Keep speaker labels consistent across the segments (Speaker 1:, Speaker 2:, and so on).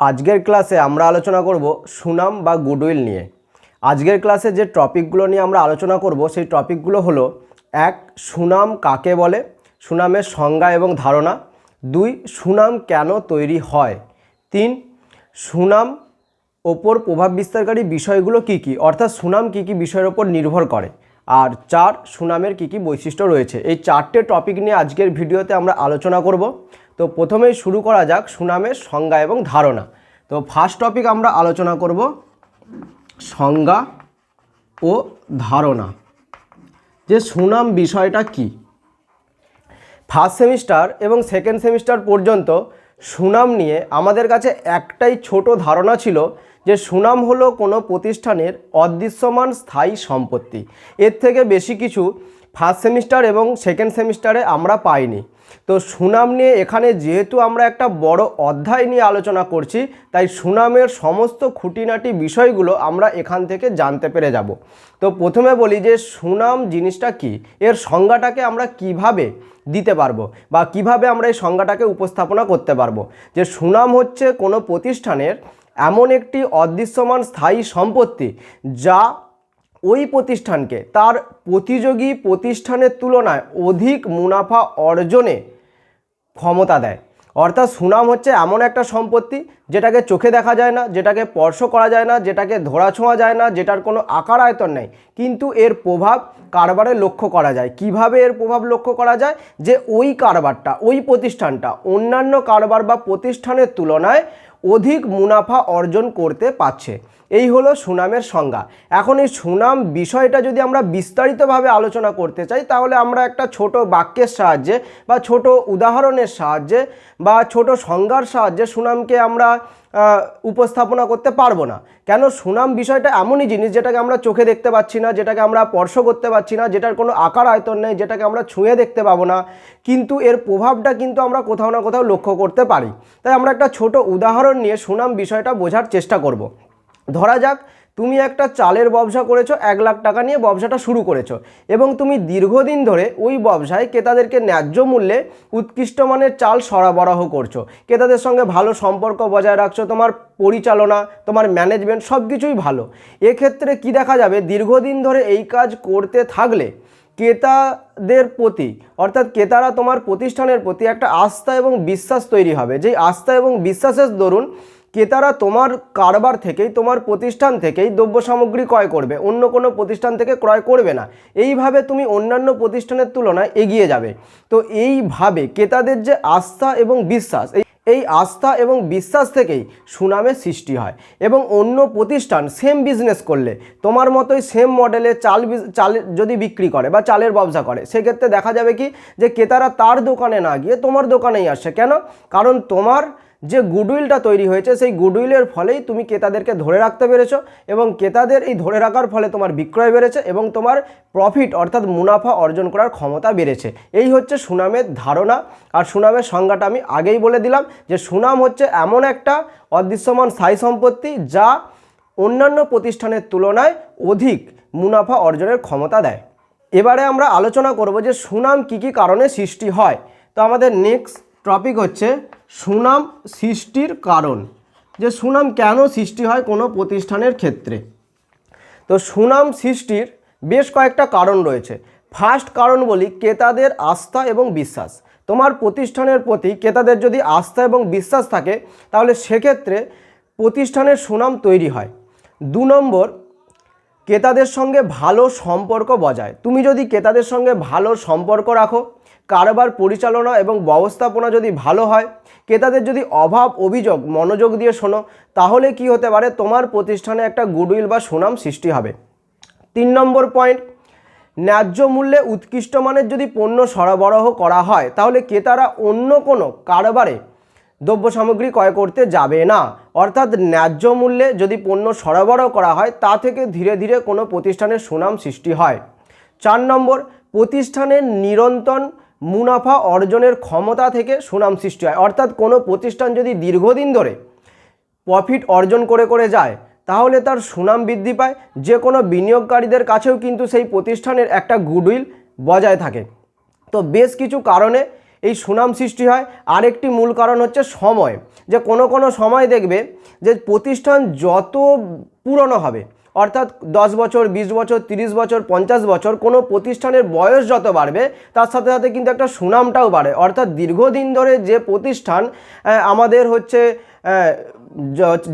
Speaker 1: আজকের ক্লাসে আমরা আলোচনা করব সুনাম বা গুডউইল নিয়ে। আজকের ক্লাসে যে টপিকগুলো নিয়ে আমরা আলোচনা করব, সেই টপিকগুলো হলো, এক, সুনাম কাকে বলে? সুনামের সংজ্ঞা এবং ধারণা। দুই, সুনাম কেন তৈরি হয়? তিন, সুনাম ওপর প্রভাব বিস্তারকারী বিষয়গুলো কি কি? অর্থাৎ সুনাম কি কি বিষয়ের ওপর নির্ভর করে। আর চার, সুনামের কি কি বৈশিষ্ট্য রয়েছে? এই চারটে টপিক নিয়ে আজকের ভিডিওতে আমরা আলোচনা করব। তো প্রথমেই শুরু করা যাক সুনামের সংজ্ঞা এবং ধারণা। তো ফার্স্ট টপিক আমরা আলোচনা করব সংজ্ঞা ও ধারণা। যে সুনাম বিষয়টা কি? ফার্স্ট সেমিস্টার এবং সেকেন্ড সেমিস্টার পর্যন্ত সুনাম নিয়ে আমাদের কাছে একটাই ছোট ধারণা ছিল যে সুনাম হলো কোনো প্রতিষ্ঠানের অদৃশ্যমান স্থায়ী সম্পত্তি। এর থেকে বেশি কিছু ফার্স্ট সেমিস্টার এবং সেকেন্ড সেমিস্টারে আমরা পাইনি। তো সুনাম নিয়ে এখানে যেহেতু আমরা একটা বড় অধ্যায় নিয়ে আলোচনা করছি, তাই সুনামের সমস্ত খুঁটিনাটি বিষয়গুলো আমরা এখান থেকে জানতে পেরে যাব। তো প্রথমে বলি যে সুনাম জিনিসটা কি? এর সংজ্ঞাটাকে আমরা কীভাবে দিতে পারব বা কীভাবে আমরা এই সংজ্ঞাটাকে উপস্থাপনা করতে পারব? যে সুনাম হচ্ছে কোনো প্রতিষ্ঠানের এমন একটি অদৃশ্যমান স্থায়ী সম্পত্তি যা ওই প্রতিষ্ঠানকে। তার প্রতিযোগী প্রতিষ্ঠানের তুলনায় অধিক মুনাফা অর্জনে ক্ষমতা দেয়। অর্থাৎ সুনাম হচ্ছে এমন একটা সম্পত্তি যেটাকে চোখে দেখা যায় না, যেটাকে স্পর্শ করা যায় না, যেটাকে ধরা ছোঁয়া যায় না, যেটার কোনো আকার আয়তন নেই। কিন্তু এর প্রভাব কারবারে লক্ষ্য করা যায়। কীভাবে এর প্রভাব লক্ষ্য করা যায়? যে ওই কারবারটা, ওই প্রতিষ্ঠানটা অন্যান্য কারবার বা প্রতিষ্ঠানের তুলনায় অধিক মুনাফা অর্জন করতে পারছে। এই হলো সুনামের সংজ্ঞা। এখন এই সুনাম বিষয়টা যদি আমরা বিস্তারিতভাবে আলোচনা করতে চাই, তাহলে আমরা একটা ছোট বাক্যের সাহায্যে বা ছোট উদাহরণের সাহায্যে বা ছোট সংজ্ঞার সাহায্যে সুনামকে আমরা উপস্থাপনা করতে পারব না। কেন সুনাম বিষয়টা এমনই জিনিস যেটাকে আমরা চোখে দেখতে পাচ্ছি না, যেটাকে আমরা স্পর্শ করতে পারছি না, যেটার কোনো আকার আয়তন নেই, যেটাকে আমরা ছুঁয়ে দেখতে পাবো না। কিন্তু এর প্রভাবটা কিন্তু আমরা কোথাও না কোথাও লক্ষ্য করতে পারি। তাই আমরা একটা ছোট উদাহরণ নিয়ে সুনাম বিষয়টা বোঝার চেষ্টা করব। ধরা যাক তুমি একটা চালের ব্যবসা করেছ, এক লাখ টাকা নিয়ে ব্যবসাটা শুরু করেছ এবং তুমি দীর্ঘদিন ধরে ওই ব্যবসায় ক্রেতাদেরকে ন্যায্য মূল্যে উৎকৃষ্ট মানের চাল সরবরাহ করছ। ক্রেতাদের সঙ্গে ভালো সম্পর্ক বজায় রাখছো, তোমার পরিচালনা, তোমার ম্যানেজমেন্ট সব কিছুই ভালো। এক্ষেত্রে কি দেখা যাবে? দীর্ঘদিন ধরে এই কাজ করতে থাকলে ক্রেতাদের প্রতি, অর্থাৎ ক্রেতারা তোমার প্রতিষ্ঠানের প্রতি একটা আস্থা এবং বিশ্বাস তৈরি হবে। যেই আস্থা এবং বিশ্বাসের দরুন ক্রেতারা তোমার কারবার থেকেই, তোমার প্রতিষ্ঠান থেকেই দ্রব্য সামগ্রী ক্রয় করবে। অন্য কোনো প্রতিষ্ঠান থেকে ক্রয় করবে না। এইভাবে তুমি অন্যান্য প্রতিষ্ঠানের তুলনায় এগিয়ে যাবে। তো এইভাবে ক্রেতাদের যে আস্থা এবং বিশ্বাস, এই আস্থা এবং বিশ্বাস থেকেই সুনামের সৃষ্টি হয়। এবং অন্য প্রতিষ্ঠান সেম বিজনেস করলে, তোমার মতোই সেম মডেলে চাল চাল যদি বিক্রি করে বা চালের ব্যবসা করে, সেক্ষেত্রে দেখা যাবে কি যে ক্রেতারা তার দোকানে না গিয়ে তোমার দোকানেই আসে কেন? কারণ তোমার যে গুডউইলটা তৈরি হয়েছে, সেই গুডউইলের ফলেই তুমি ক্রেতাদেরকে ধরে রাখতে পেরেছ এবং ক্রেতাদের এই ধরে রাখার ফলে তোমার বিক্রয় বেড়েছে এবং তোমার প্রফিট অর্থাৎ মুনাফা অর্জন করার ক্ষমতা বেড়েছে। এই হচ্ছে সুনামের ধারণা। আর সুনামের সংজ্ঞাটা আমি আগেই বলে দিলাম যে সুনাম হচ্ছে এমন একটা অদৃশ্যমান স্থায়ী সম্পত্তি যা অন্যান্য প্রতিষ্ঠানের তুলনায় অধিক মুনাফা অর্জনের ক্ষমতা দেয়। এবারে আমরা আলোচনা করব যে সুনাম কি কি কারণে সৃষ্টি হয়। তো আমাদের নেক্সট টপিক হচ্ছে সুনাম সৃষ্টির কারণ। যে সুনাম কেন সৃষ্টি হয় কোনো প্রতিষ্ঠানের ক্ষেত্রে? তো সুনাম সৃষ্টির বেশ কয়েকটা কারণ রয়েছে। ফার্স্ট কারণ বলি ক্রেতাদের আস্থা এবং বিশ্বাস। তোমার প্রতিষ্ঠানের প্রতি ক্রেতাদের যদি আস্থা এবং বিশ্বাস থাকে, তাহলে সেক্ষেত্রে প্রতিষ্ঠানের সুনাম তৈরি হয়। দু নম্বর, ক্রেতাদের সঙ্গে ভালো সম্পর্ক বজায়। তুমি যদি ক্রেতাদের সঙ্গে ভালো সম্পর্ক রাখো কারবার পরিচালনা এবং ব্যবস্থাপনা যদি ভালো হয়, ক্রেতাদের যদি অভাব, অভিযোগ, মনোযোগ দিয়ে শোনো, তাহলে কি হতে পারে? তোমার প্রতিষ্ঠানে একটা গুডউইল বা সুনাম সৃষ্টি হবে। তিন নম্বর পয়েন্ট, ন্যায্য মূল্যে উৎকৃষ্ট মানের যদি পণ্য সরবরাহ করা হয়, তাহলে ক্রেতারা অন্য কোনো কারবারে দ্রব্য সামগ্রী ক্রয় করতে যাবে না। অর্থাৎ ন্যায্য মূল্যে যদি পণ্য সরবরাহ করা হয়, তা থেকে ধীরে ধীরে কোনো প্রতিষ্ঠানের সুনাম সৃষ্টি হয়। চার নম্বর, প্রতিষ্ঠানের নিরন্তর মুনাফা অর্জনের ক্ষমতা থেকে সুনাম সৃষ্টি হয়। অর্থাৎ কোনো প্রতিষ্ঠান যদি দীর্ঘদিন ধরে প্রফিট অর্জন করে করে যায়, তাহলে তার সুনাম বৃদ্ধি পায়। যে কোনো বিনিয়োগকারীদের কাছেও কিন্তু সেই প্রতিষ্ঠানের একটা গুডউইল বজায় থাকে। তো বেশ কিছু কারণে এই সুনাম সৃষ্টি হয়। আরেকটি মূল কারণ হচ্ছে সময়। যে কোনো কোনো সময় দেখবে যে প্রতিষ্ঠান যত পুরনো হবে অর্থাৎ দশ বছর, বিশ বছর, তিরিশ বছর, পঞ্চাশ বছর কোনো প্রতিষ্ঠানের বয়স যত বাড়বে, তার সাথে সাথে কিন্তু একটা সুনামটাও বাড়ে। অর্থাৎ দীর্ঘদিন ধরে যে প্রতিষ্ঠান আমাদের হচ্ছে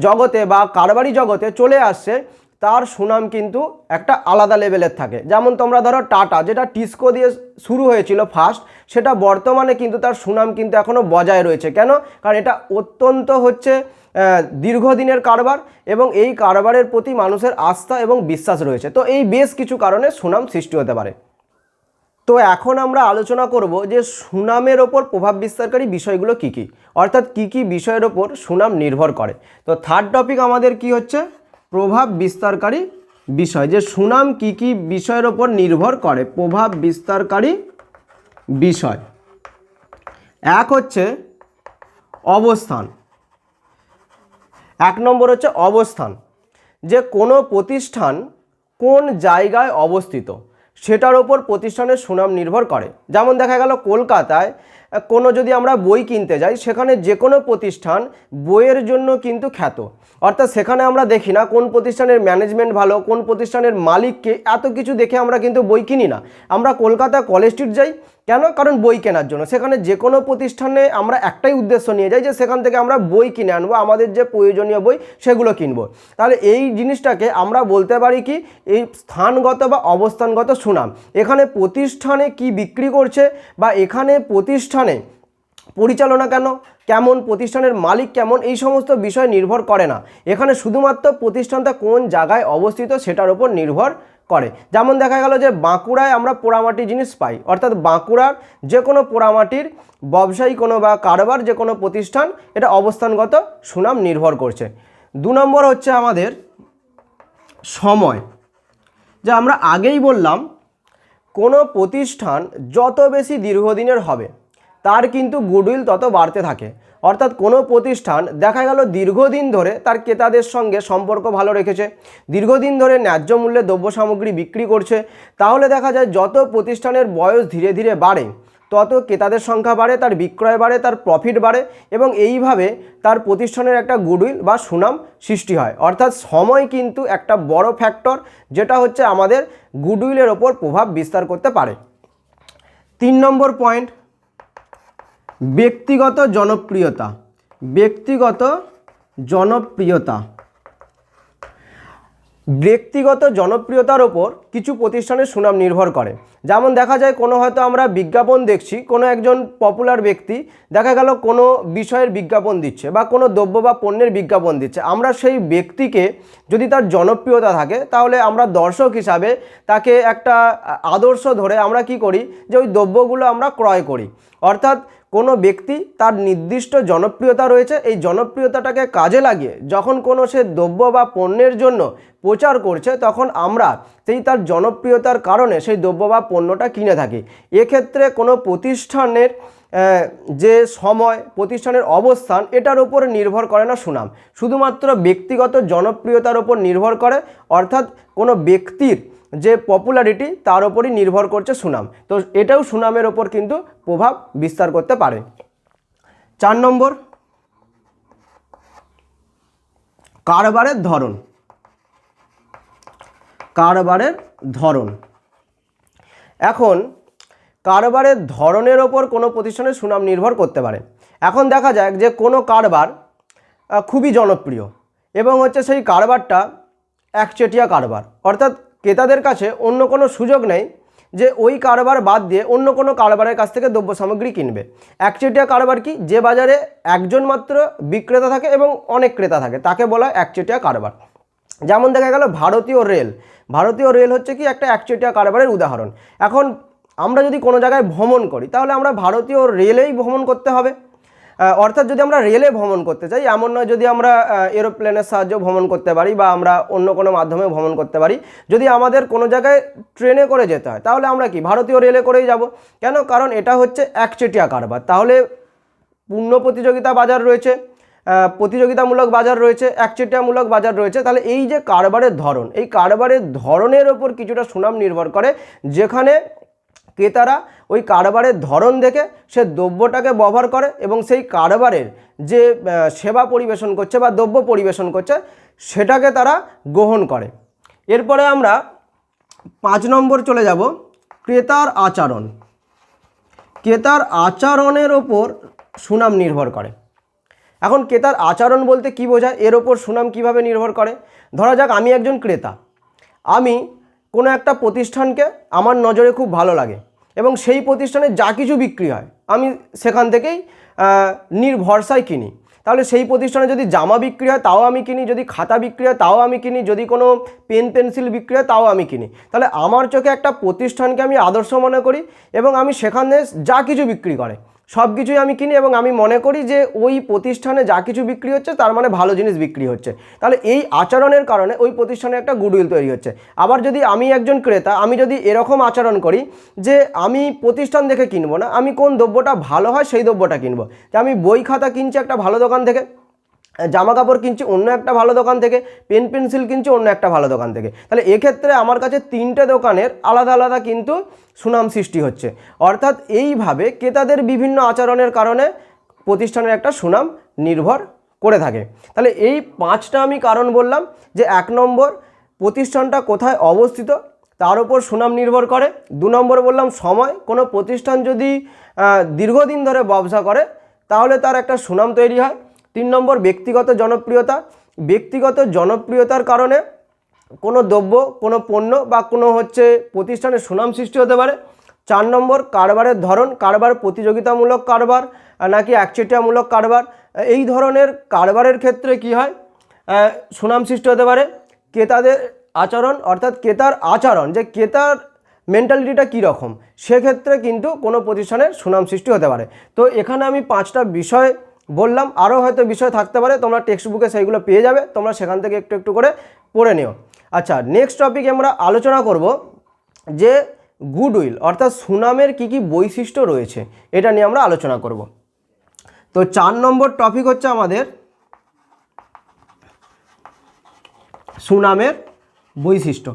Speaker 1: জগতে বা কারবারি জগতে চলে আসছে তার সুনাম কিন্তু একটা আলাদা লেভেলের থাকে। যেমন তোমরা ধরো টাটা, যেটা টিস্কো দিয়ে শুরু হয়েছিল ফার্স্ট, সেটা বর্তমানে কিন্তু তার সুনাম কিন্তু এখনও বজায় রয়েছে। কেন? কারণ এটা অত্যন্ত হচ্ছে দীর্ঘদিনের কারবার এবং এই কারবারের প্রতি মানুষের আস্থা এবং বিশ্বাস রয়েছে। তো এই বেশ কিছু কারণে সুনাম সৃষ্টি হতে পারে। তো এখন আমরা আলোচনা করব যে সুনামের ওপর প্রভাব বিস্তারকারী বিষয়গুলো কি কি? অর্থাৎ কি কি বিষয়ের ওপর সুনাম নির্ভর করে? তো থার্ড টপিক আমাদের কি হচ্ছে? প্রভাব বিস্তারকারী বিষয়, যে সুনাম কি কি বিষয়ের ওপর নির্ভর করে প্রভাব বিস্তারকারী বিষয়। এক হচ্ছে অবস্থান। এক নম্বর হচ্ছে অবস্থান, যে কোনো প্রতিষ্ঠান কোন জায়গায় অবস্থিত, সেটার ওপর প্রতিষ্ঠানের সুনাম নির্ভর করে। যেমন দেখা গেল কলকাতায় কোনো যদি আমরা বই কিনতে যাই, সেখানে যে কোনো প্রতিষ্ঠান বইয়ের জন্য কিন্তু খ্যাত। অর্থাৎ সেখানে আমরা দেখি না কোন প্রতিষ্ঠানের ম্যানেজমেন্ট ভালো, কোন প্রতিষ্ঠানের মালিককে এত কিছু দেখে আমরা কিন্তু বই কিনি না। আমরা কলকাতা কলেজ স্ট্রিট যাই কেন? কারণ বই কেনার জন্য। সেখানে যে কোনো প্রতিষ্ঠানে আমরা একটাই উদ্দেশ্য নিয়ে যাই যে সেখান থেকে আমরা বই কিনে আনব, আমাদের যে প্রয়োজনীয় বই সেগুলো কিনবো। তাহলে এই জিনিসটাকে আমরা বলতে পারি কি? এই স্থানগত বা অবস্থানগত সুনাম। এখানে প্রতিষ্ঠানে কি বিক্রি করছে বা এখানে প্রতিষ্ঠানে পরিচালনা কেন? কেমন? প্রতিষ্ঠানের মালিক কেমন? এই সমস্ত বিষয় নির্ভর করে না। এখানে শুধুমাত্র প্রতিষ্ঠানটা কোন জায়গায় অবস্থিত সেটার উপর নির্ভর করে। যেমন দেখা গেল যে বাঁকুড়ায় আমরা পোড়ামাটি জিনিস পাই। অর্থাৎ বাঁকুড়ার যে কোনো পোড়ামাটির ব্যবসায়ী কোনো বা কারবার যে কোনো প্রতিষ্ঠান এটা অবস্থানগত সুনাম নির্ভর করছে। দু নম্বর হচ্ছে আমাদের সময়। যে আমরা আগেই বললাম, কোনো প্রতিষ্ঠান যত বেশি দীর্ঘদিনের হবে, তার কিন্তু গুডউইল তত বাড়তে থাকে। অর্থাৎ কোনো প্রতিষ্ঠান দেখা গেল দীর্ঘদিন ধরে তার ক্রেতাদের সঙ্গে সম্পর্ক ভালো রেখেছে, দীর্ঘদিন ধরে ন্যায্য মূল্যে দ্রব্য সামগ্রী বিক্রি করছে, তাহলে দেখা যায় যত প্রতিষ্ঠানের বয়স ধীরে ধীরে বাড়ে, তত ক্রেতাদের সংখ্যা বাড়ে, তার বিক্রয় বাড়ে, তার প্রফিট বাড়ে এবং এইভাবে তার প্রতিষ্ঠানের একটা গুডউইল বা সুনাম সৃষ্টি হয়। অর্থাৎ সময় কিন্তু একটা বড় ফ্যাক্টর যেটা হচ্ছে আমাদের গুডউইলের ওপর প্রভাব বিস্তার করতে পারে। তিন নম্বর পয়েন্ট ব্যক্তিগত জনপ্রিয়তা। ব্যক্তিগত জনপ্রিয়তা। ব্যক্তিগত জনপ্রিয়তার ওপর কিছু প্রতিষ্ঠানের সুনাম নির্ভর করে। যেমন দেখা যায়, কোনো হয়তো আমরা বিজ্ঞাপন দেখছি, কোনো একজন পপুলার ব্যক্তি, দেখা গেল কোনো বিষয়ের বিজ্ঞাপন দিচ্ছে বা কোনো দ্রব্য বা পণ্যের বিজ্ঞাপন দিচ্ছে। আমরা সেই ব্যক্তিকে যদি তার জনপ্রিয়তা থাকে, তাহলে আমরা দর্শক হিসাবে তাকে একটা আদর্শ ধরে আমরা কি করি? যে ওই দ্রব্যগুলো আমরা ক্রয় করি। অর্থাৎ কোনো ব্যক্তি তার নির্দিষ্ট জনপ্রিয়তা রয়েছে, এই জনপ্রিয়তাটাকে কাজে লাগিয়ে যখন কোনো সে দ্রব্য বা পণ্যের জন্য প্রচার করছে, তখন আমরা সেই তার জনপ্রিয়তার কারণে সেই দ্রব্য বা পণ্যটা কিনে থাকি। এক্ষেত্রে কোনো প্রতিষ্ঠানের যে সময়, প্রতিষ্ঠানের অবস্থান, এটার উপর নির্ভর করে না সুনাম। শুধুমাত্র ব্যক্তিগত জনপ্রিয়তার উপর নির্ভর করে, অর্থাৎ কোনো ব্যক্তির যে পপুলারিটি তার ওপরই নির্ভর করছে সুনাম। তো এটাও সুনামের ওপর কিন্তু প্রভাব বিস্তার করতে পারে। চার নম্বর, কারবারের ধরন। কারবারের ধরন। এখন, কারবারের ধরনের ওপর কোনো প্রতিষ্ঠানের সুনাম নির্ভর করতে পারে। এখন দেখা যায় যে কোনো কারবার খুবই জনপ্রিয়। এবং হচ্ছে সেই কারবারটা একচেটিয়া কারবার। অর্থাৎ ক্রেতাদের কাছে অন্য কোনো সুযোগ নেই যে ওই কারবার বাদ দিয়ে অন্য কোনো কারবারের কাছ থেকে দ্রব্য সামগ্রী কিনবে। একচেটিয়া কারবার কি? যে বাজারে একজন মাত্র বিক্রেতা থাকে এবং অনেক ক্রেতা থাকে, তাকে বলা একচেটিয়া কারবার। যেমন দেখা গেল ভারতীয় রেল। ভারতীয় রেল হচ্ছে কি? একটা একচেটিয়া কারবারের উদাহরণ। এখন আমরা যদি কোনো জায়গায় ভ্রমণ করি, তাহলে আমরা ভারতীয় রেলেই ভ্রমণ করতে হবে। অর্থাৎ যদি আমরা রেলে ভ্রমণ করতে চাই, এমন নয় যদি আমরা এরোপ্লেনের সাহায্যে ভ্রমণ করতে পারি বা আমরা অন্য কোনো মাধ্যমে ভ্রমণ করতে পারি, যদি আমাদের কোনো জায়গায় ট্রেনে করে যেতে হয়, তাহলে আমরা কি ভারতীয় রেলে করেই যাব? কেন? কারণ এটা হচ্ছে একচেটিয়া কারবার। তাহলে পূর্ণ প্রতিযোগিতা বাজার রয়েছে প্রতিযোগিতামূলক বাজার রয়েছে, একচেটিয়ামূলক বাজার রয়েছে। তাহলে এই যে কারবারের ধরন, এই কারবারের ধরনের ওপর কিছুটা সুনাম নির্ভর করে, যেখানে ক্রেতারা ওই কারবারের ধরন দেখে সে দ্রব্যটাকে ব্যবহার করে এবং সেই কারবারের যে সেবা পরিবেশন করছে বা দ্রব্য পরিবেশন করছে সেটাকে তারা গ্রহণ করে। এরপরে আমরা পাঁচ নম্বর চলে যাব, ক্রেতার আচরণ। ক্রেতার আচরণের ওপর সুনাম নির্ভর করে। এখন ক্রেতার আচরণ বলতে কি বোঝায়? এর ওপর সুনাম কীভাবে নির্ভর করে? ধরা যাক আমি একজন ক্রেতা। আমি কোনো একটা প্রতিষ্ঠানকে আমার নজরে খুব ভালো লাগে। এবং সেই প্রতিষ্ঠানে যা কিছু বিক্রি হয়, আমি সেখান থেকেই নির্ভরসায় কিনি। তাহলে সেই প্রতিষ্ঠানে যদি জামা বিক্রি হয়, তাও আমি কিনি, যদি খাতা বিক্রি হয়, তাও আমি কিনি, যদি কোনো পেন পেন্সিল বিক্রি হয়, তাও আমি কিনি। তাহলে আমার চোখে একটা প্রতিষ্ঠানকে আমি আদর্শ মনে করি এবং আমি সেখানে যা কিছু বিক্রি করে সব কিছুই আমি কিনি এবং আমি মনে করি যে ওই প্রতিষ্ঠানে যা কিছু বিক্রি হচ্ছে, তার মানে ভালো জিনিস বিক্রি হচ্ছে। তাহলে এই আচরণের কারণে ওই প্রতিষ্ঠানে একটা গুডউইল তৈরি হচ্ছে। আবার যদি আমি একজন ক্রেতা, আমি যদি এরকম আচরণ করি যে আমি প্রতিষ্ঠান দেখে কিনবো না, আমি কোন দ্রব্যটা ভালো হয় সেই দ্রব্যটা কিনবো। যে আমি বই খাতা কিনছি একটা ভালো দোকান থেকে জামা কাপড় কিনছি, অন্য একটা ভালো দোকান থেকে, পেন পেন্সিল কিনছি, অন্য একটা ভালো দোকান থেকে। তাহলে এক্ষেত্রে আমার কাছে তিনটে দোকানের আলাদা আলাদা কিন্তু সুনাম সৃষ্টি হচ্ছে। অর্থাৎ এইভাবে ক্রেতাদের বিভিন্ন আচরণের কারণে প্রতিষ্ঠানের একটা সুনাম নির্ভর করে থাকে। তাহলে এই পাঁচটা আমি কারণ বললাম যে এক নম্বর, প্রতিষ্ঠানটা কোথায় অবস্থিত, তার উপর সুনাম নির্ভর করে। দু নম্বর বললাম সময়, কোনো প্রতিষ্ঠান যদি দীর্ঘদিন ধরে ব্যবসা করে, তাহলে তার একটা সুনাম তৈরি হয়। তিন নম্বর, ব্যক্তিগত জনপ্রিয়তা। ব্যক্তিগত জনপ্রিয়তার কারণে কোনো দ্রব্য, কোনো পণ্য বা কোনো হচ্ছে প্রতিষ্ঠানের সুনাম সৃষ্টি হতে পারে। চার নম্বর, কারবারের ধরন, কারবার প্রতিযোগিতামূলক কারবার নাকি একচেটিয়ামূলক কারবার। এই ধরনের কারবারের ক্ষেত্রে কি হয়? সুনাম সৃষ্টি হতে পারে। ক্রেতাদের আচরণ, অর্থাৎ ক্রেতার আচরণ, যে ক্রেতার মেন্টালিটিটা কীরকম, সেক্ষেত্রে কিন্তু কোনো প্রতিষ্ঠানের সুনাম সৃষ্টি হতে পারে। তো এখানে আমি পাঁচটা বিষয় বললাম আরও হয়তো বিষয় থাকতে পারে, তোমরা টেক্সট বুকে সেইগুলো পেয়ে যাবে, তোমরা সেখান থেকে একটু একটু করে পড়ে নিও। আচ্ছা নেক্সট টপিক আমরা আলোচনা করব যে গুডউইল অর্থাৎ সুনামের কি কি বৈশিষ্ট্য রয়েছে, এটা নিয়ে আমরা আলোচনা করব। তো চার নম্বর টপিক হচ্ছে আমাদের সুনামের বৈশিষ্ট্য।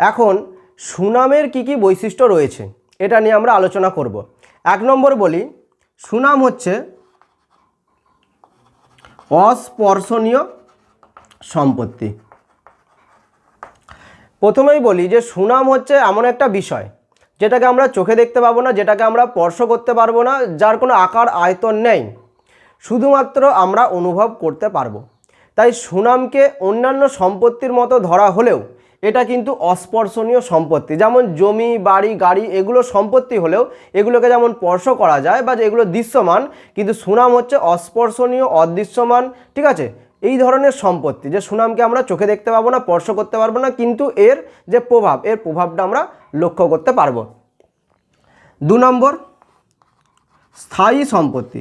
Speaker 1: এখন, সুনামের কি কি বৈশিষ্ট্য রয়েছে, এটা নিয়ে আমরা আলোচনা করব। এক নম্বর বলি, সুনাম হচ্ছে অস্পর্শনীয় সম্পত্তি। প্রথমেই বলি যে সুনাম হচ্ছে এমন একটা বিষয়, যেটাকে আমরা চোখে দেখতে পাবো না, যেটাকে আমরা স্পর্শ করতে পারব না, যার কোনো আকার, আয়তন নেই। শুধুমাত্র আমরা অনুভব করতে পারব। তাই সুনামকে অন্যান্য সম্পত্তির মতো ধরা হলেও এটা কিন্তু অস্পর্শনীয় সম্পত্তি। যেমন জমি, বাড়ি, গাড়ি, এগুলো সম্পত্তি হলেও এগুলোকে যেমন স্পর্শ করা যায় বা এগুলো দৃশ্যমান, কিন্তু সুনাম হচ্ছে অস্পর্শনীয়, অদৃশ্যমান, ঠিক আছে? এই ধরনের সম্পত্তি, যে সুনামকে আমরা চোখে দেখতে পাবো না, স্পর্শ করতে পারব না, কিন্তু এর যে প্রভাব, এর প্রভাবটা আমরা লক্ষ্য করতে পারব। দু নম্বর, স্থায়ী সম্পত্তি।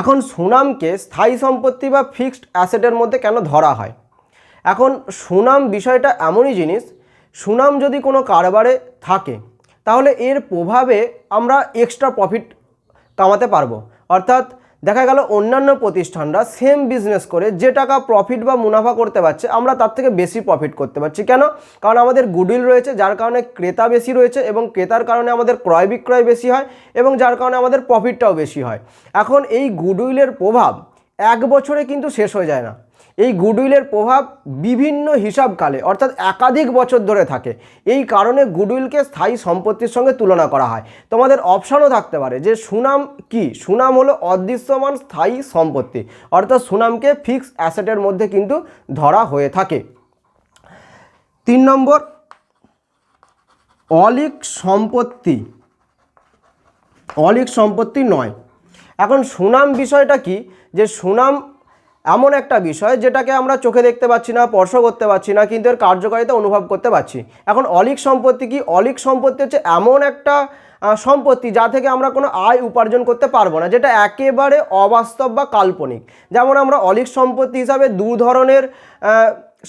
Speaker 1: এখন সুনামকে স্থায়ী সম্পত্তি বা ফিক্সড অ্যাসেটের মধ্যে কেন ধরা হয়? এখন সুনাম বিষয়টা এমনই জিনিস, সুনাম যদি কোনো কারবারে থাকে, তাহলে এর প্রভাবে আমরা এক্সট্রা প্রফিট কামাতে পারব। অর্থাৎ দেখা গেল অন্যান্য প্রতিষ্ঠানরা সেম বিজনেস করে যে টাকা প্রফিট বা মুনাফা করতে পারছে, আমরা তার থেকে বেশি প্রফিট করতে পারছি। কেন? কারণ আমাদের গুডউইল রয়েছে, যার কারণে ক্রেতা বেশি রয়েছে এবং ক্রেতার কারণে আমাদের ক্রয় বিক্রয় বেশি হয় এবং যার কারণে আমাদের প্রফিটটাও বেশি হয়। এখন এই গুডউইলের প্রভাব এক বছরে কিন্তু শেষ হয়ে যায় না। এই গুডউইলের প্রভাব বিভিন্ন হিসাবকালে, অর্থাৎ একাধিক বছর ধরে থাকে। এই কারণে গুডউইলকে স্থায়ী সম্পত্তির সঙ্গে তুলনা করা হয়। তোমাদের অপশানও থাকতে পারে যে সুনাম কি? সুনাম হলো অদৃশ্যমান স্থায়ী সম্পত্তি, অর্থাৎ সুনামকে ফিক্স অ্যাসেটের মধ্যে কিন্তু ধরা হয়ে থাকে। তিন নম্বর, অলিক সম্পত্তি। অলিক সম্পত্তি নয়। এখন সুনাম বিষয়টা কি? যে সুনাম এমন একটা বিষয় যেটাকে আমরা চোখে দেখতে পাচ্ছি না, স্পর্শ করতে পারছি না, কিন্তু এর কার্যকারিতা অনুভব করতে পারছি। এখন অলিক সম্পত্তি কি? অলিক সম্পত্তি হচ্ছে এমন একটা সম্পত্তি যা থেকে আমরা কোনো আয় উপার্জন করতে পারব না, যেটা একেবারে অবাস্তব বা কাল্পনিক। যেমন আমরা অলিক সম্পত্তি হিসাবে দু ধরনের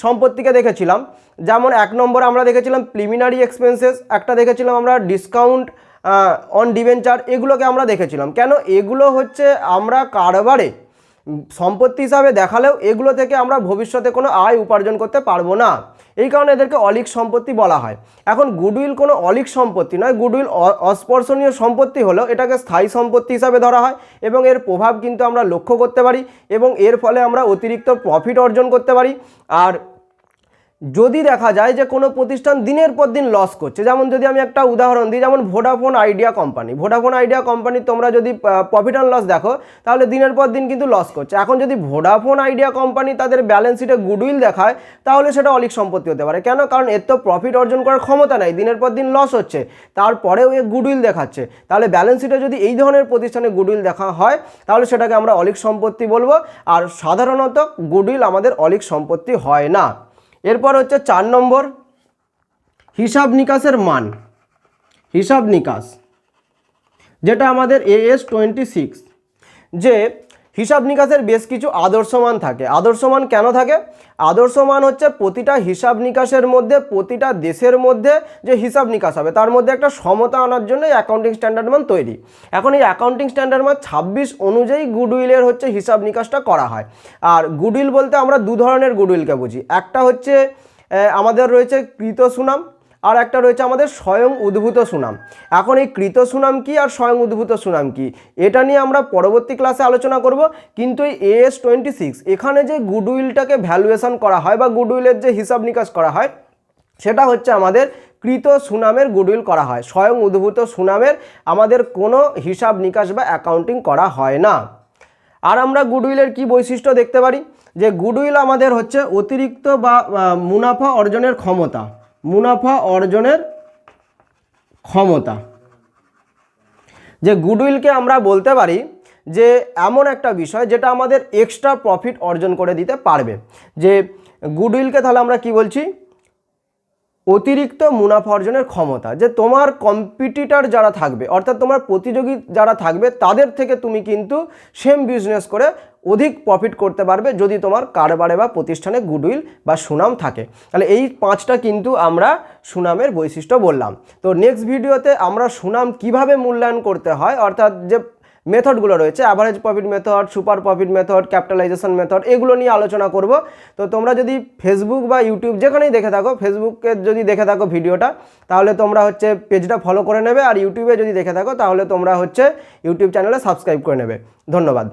Speaker 1: সম্পত্তিকে দেখেছিলাম। যেমন এক নম্বরে আমরা দেখেছিলাম প্রিলিমিনারি এক্সপেন্সেস একটা দেখেছিলাম আমরা ডিসকাউন্ট অন ডিভেঞ্চার এগুলোকে আমরা দেখেছিলাম। কেন? এগুলো হচ্ছে আমরা কারবারে সম্পত্তি হিসাবে দেখালেও এগুলো থেকে আমরা ভবিষ্যতে কোনো আয় উপার্জন করতে পারব না। এই কারণে এদেরকে অলিক সম্পত্তি বলা হয়। এখন গুডউইল কোনো অলিক সম্পত্তি নয়, গুডউইল অস্পর্শনীয় সম্পত্তি হলেও এটাকে স্থায়ী সম্পত্তি হিসাবে ধরা হয় এবং এর প্রভাব কিন্তু আমরা লক্ষ্য করতে পারি এবং এর ফলে আমরা অতিরিক্ত প্রফিট অর্জন করতে পারি। আর যদি দেখা যায় যে কোনো প্রতিষ্ঠান দিনের পর দিন লস করছে, যেমন যদি আমি একটা উদাহরণ দিই, যেমন Vodafone Idea company Vodafone Idea company তোমরা যদি প্রফিট অ্যান্ড লস দেখো, তাহলে দিনের পর দিন কিন্তু লস করছে। এখন যদি ভোডাফোন আইডিয়া কোম্পানি তাদের ব্যালেন্স শিটে গুডউইল দেখায়, তাহলে সেটা অলিক সম্পত্তি হতে পারে। কেন? কারণ এর তো প্রফিট অর্জন করার ক্ষমতা নাই, দিনের পর দিন লস হচ্ছে, তারপরেও এ গুডউইল দেখাচ্ছে। তাহলে ব্যালেন্স শিটে যদি এই ধরনের প্রতিষ্ঠানে গুডউইল দেখা হয়, তাহলে সেটাকে আমরা অলিক সম্পত্তি বলব। আর সাধারণত গুডউইল আমাদের অলিক সম্পত্তি হয় না। এরপর হচ্ছে চার নম্বর, হিসাব নিকাশের মান। হিসাব নিকাশ, যেটা আমাদের এএস টোয়েন্টি সিক্স যে হিসাব নিকাশের বেশ কিছু আদর্শমান থাকে। আদর্শমান কেন থাকে? আদর্শমান হচ্ছে প্রতিটা হিসাব নিকাশের মধ্যে, প্রতিটা দেশের মধ্যে যে হিসাব নিকাশ হবে, তার মধ্যে একটা সমতা আনার জন্য অ্যাকাউন্টিং স্ট্যান্ডার্ড মান তৈরি। এখন এই অ্যাকাউন্টিং স্ট্যান্ডার্ড মান ছাব্বিশ অনুযায়ী গুডউইলের হচ্ছে হিসাব নিকাশটা করা হয়। আর গুডউইল বলতে আমরা দু ধরনের গুডউইলকে বুঝি। একটা হচ্ছে আমাদের রয়েছে কৃত সুনাম আর একটা রয়েছে আমাদের স্বয়ং উদ্ভূত সুনাম। এখন এই কৃত সুনাম কি আর স্বয়ং উদ্ভূত সুনাম কি? এটা নিয়ে আমরা পরবর্তী ক্লাসে আলোচনা করব। কিন্তু এই এএস টোয়েন্টি সিক্স এখানে যে গুডউইলটাকে ভ্যালুয়েশন করা হয় বা গুডউইলের যে হিসাব নিকাশ করা হয়, সেটা হচ্ছে আমাদের কৃত সুনামের গুডউইল করা হয়। স্বয়ং উদ্ভূত সুনামের আমাদের কোনো হিসাব নিকাশ বা অ্যাকাউন্টিং করা হয় না। আর আমরা গুডউইলের কি বৈশিষ্ট্য দেখতে পারি? যে গুডউইল আমাদের হচ্ছে অতিরিক্ত বা মুনাফা অর্জনের ক্ষমতা। মুনাফা অর্জনের ক্ষমতা। যে গুডউইলকে আমরা বলতে পারি যে এমন একটা বিষয় যেটা আমাদের এক্সট্রা প্রফিট অর্জন করে দিতে পারবে। যে গুডউইলকে তাহলে আমরা কি বলছি? অতিরিক্ত মুনাফা অর্জনের ক্ষমতা, যে তোমার কম্পিটিটার যারা থাকবে, অর্থাৎ তোমার প্রতিযোগী যারা থাকবে, তাদের থেকে তুমি কিন্তু সেম বিজনেস করে অধিক প্রফিট করতে পারবে যদি তোমার কারবারে বা প্রতিষ্ঠানে গুডউইল বা সুনাম থাকে। তাহলে এই পাঁচটা কিন্তু আমরা সুনামের বৈশিষ্ট্য বললাম। তো নেক্সট ভিডিওতে আমরা সুনাম কীভাবে মূল্যায়ন করতে হয়, অর্থাৎ যে মেথডগুলো রয়েছে average profit method super profit method capitalization method এগুলো নিয়ে আলোচনা করব। তো তোমরা যদি ফেসবুক বা ইউটিউব যেখানেই দেখে থাকো ফেসবুকে যদি দেখে থাকো ভিডিওটা, তাহলে তোমরা হচ্ছে পেজটা ফলো করে নেবে, আর ইউটিউবে যদি দেখে থাকো, তাহলে তোমরা হচ্ছে ইউটিউব চ্যানেলে সাবস্ক্রাইব করে নেবে। ধন্যবাদ।